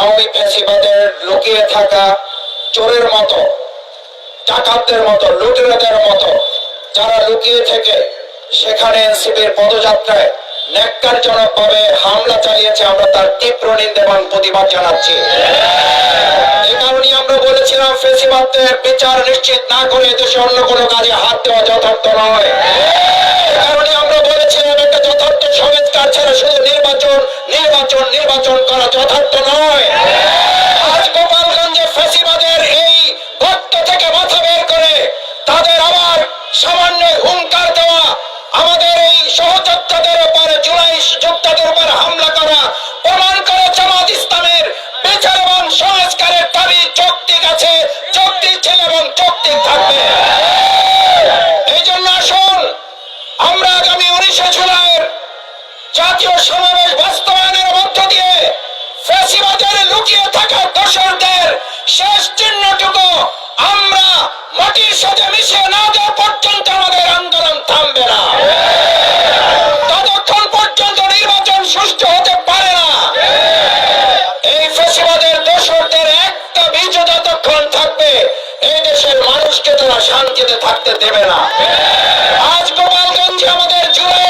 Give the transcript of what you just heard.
আওয়ামী ফ্যাসিবাদের লুকিয়ে থাকা চোরের মতো, ডাকাতদের মতো লুটেরাদের মতো, যারা লুকিয়ে থেকে সেখানে এনসিপির পদযাত্রায় ন্যাক্কারজনক ভাবে হামলা চালিয়েছে, আমরা তার তীব্র নিন্দা প্রতিবাদ জানাচ্ছি। এই কারণে আমরা বলেছিলাম, ফেসিবাদদের বিচার নিশ্চিত না করে দেশে অন্য কোনো কাজে হাত দেওয়া যথার্থ নয়। সামান্য হুঙ্কার দেওয়া, আমাদের এই সহযোদ্ধাদের উপরে জুলাই যোদ্ধাদের উপর হামলা করা, প্রমাণ করে জামাত ইসলামের বিচার এবং সংস্কারের দাবি যৌক্তিক আছে, যৌক্তিক ছিল এবং যৌক্তিক থাকবে। এই জন্য আসুন, আমরা আগামী উনিশে জুলাইয়ের জাতীয় সমাবেশ বাস্তবায়নের মধ্য দিয়ে ফ্যাসিবাদের লুকিয়ে থাকা দোষরদের শেষ চিহ্নটুকু আমরা মাটির সাথে মিশিয়ে না দেওয়া পর্যন্ত আমাদের আন্দোলন থামবে না। ততক্ষণ পর্যন্ত নির্বাচন হতে পারে না। এই ফ্যাসিবাদের দোষরদের একটা বীজ যতক্ষণ থাকবে, এই দেশের মানুষকে তারা শান্তিতে থাকতে দেবে না। আজ গোপালগঞ্জে আমাদের জুলাইয়ের